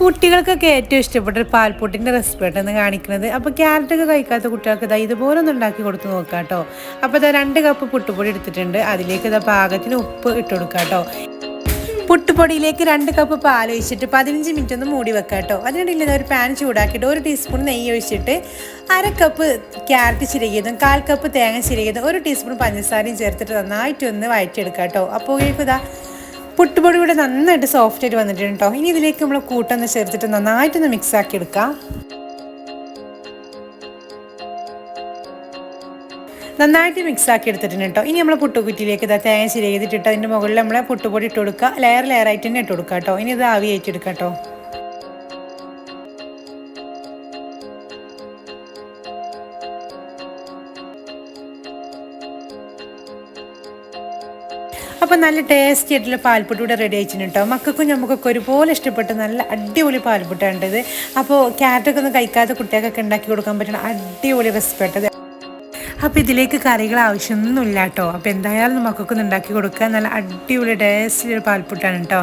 കുട്ടികൾക്കൊക്കെ ഏറ്റവും ഇഷ്ടപ്പെട്ട ഒരു പാൽപ്പൊട്ടിന്റെ റെസിപ്പി ആയിട്ടാണ് കാണിക്കുന്നത്. അപ്പോൾ ക്യാരറ്റൊക്കെ കഴിക്കാത്ത കുട്ടികൾക്ക് ഇതാ ഇതുപോലെ ഒന്ന് ഉണ്ടാക്കി കൊടുത്ത് നോക്കാം കേട്ടോ. അപ്പോൾ ഇതാ രണ്ട് കപ്പ് പുട്ടുപൊടി എടുത്തിട്ടുണ്ട്. അതിലേക്ക് ഇതാ പാകത്തിന് ഉപ്പ് ഇട്ട് കൊടുക്കാം കേട്ടോ. പുട്ടുപൊടിയിലേക്ക് രണ്ട് കപ്പ് പാൽ ഒഴിച്ചിട്ട് പതിനഞ്ച് മിനിറ്റ് ഒന്ന് മൂടി വെക്കാം കേട്ടോ. അതിനിടയിൽ ഒരു പാൻ ചൂടാക്കിയിട്ട് ഒരു ടീസ്പൂൺ നെയ്യ് ഒഴിച്ചിട്ട് അര കപ്പ് ക്യാരറ്റ് ചിരകിയതും കാൽ കപ്പ് തേങ്ങ ചിരകിയതും ഒരു ടീസ്പൂൺ പഞ്ചസാരയും ചേർത്തിട്ട് നന്നായിട്ടൊന്ന് വഴറ്റിയെടുക്കാം കേട്ടോ. അപ്പോൾ ഇതാ പുട്ടുപൊടി കൂടെ നന്നായിട്ട് സോഫ്റ്റ് ആയിട്ട് വന്നിട്ടുണ്ട് കേട്ടോ ഇനി ഇതിലേക്ക് നമ്മൾ കൂട്ടൊന്ന് ചേർത്തിട്ട് നന്നായിട്ടൊന്ന് മിക്സ് ആക്കി എടുക്കാം. നന്നായിട്ട് മിക്സ് ആക്കി എടുത്തിട്ടുണ്ട് കേട്ടോ ഇനി നമ്മൾ പുട്ടുകുറ്റിയിലേക്ക് ഇതാ തേങ്ങ ശരിയാക്കിയിട്ടിട്ട് അതിന്റെ മുകളിൽ നമ്മൾ പുട്ടുപൊടി ഇട്ട് കൊടുക്കുക. ലെയർ ലെയർ ആയിട്ട് തന്നെ ഇട്ട് കൊടുക്കുക കേട്ടോ ഇനി ഇത് ആവി ആയിട്ടെടുക്കാം കേട്ടോ അപ്പോൾ നല്ല ടേസ്റ്റി ആയിട്ടുള്ള പാൽപ്പൊടി ഇവിടെ റെഡി ആയിട്ടുണ്ട് കേട്ടോ മക്കൾക്കും നമുക്കൊക്കെ ഒരുപോലെ ഇഷ്ടപ്പെട്ട് നല്ല അടിപൊളി പാൽപ്പൊട്ടാണ് ഇത്. അപ്പോൾ ക്യാരറ്റൊക്കെ ഒന്നും കഴിക്കാത്ത കുട്ടികൾക്കൊക്കെ ഉണ്ടാക്കി കൊടുക്കാൻ പറ്റുന്ന അടിപൊളി റെസിപ്പി അപ്പോൾ ഇതിലേക്ക് കറികൾ ആവശ്യമൊന്നുമില്ല കേട്ടോ അപ്പോൾ എന്തായാലും മക്കൾക്കൊന്ന് ഉണ്ടാക്കി കൊടുക്കുക നല്ല അടിപൊളി ടേസ്റ്റി ഒരു പാൽപ്പൊട്ടാണ് കേട്ടോ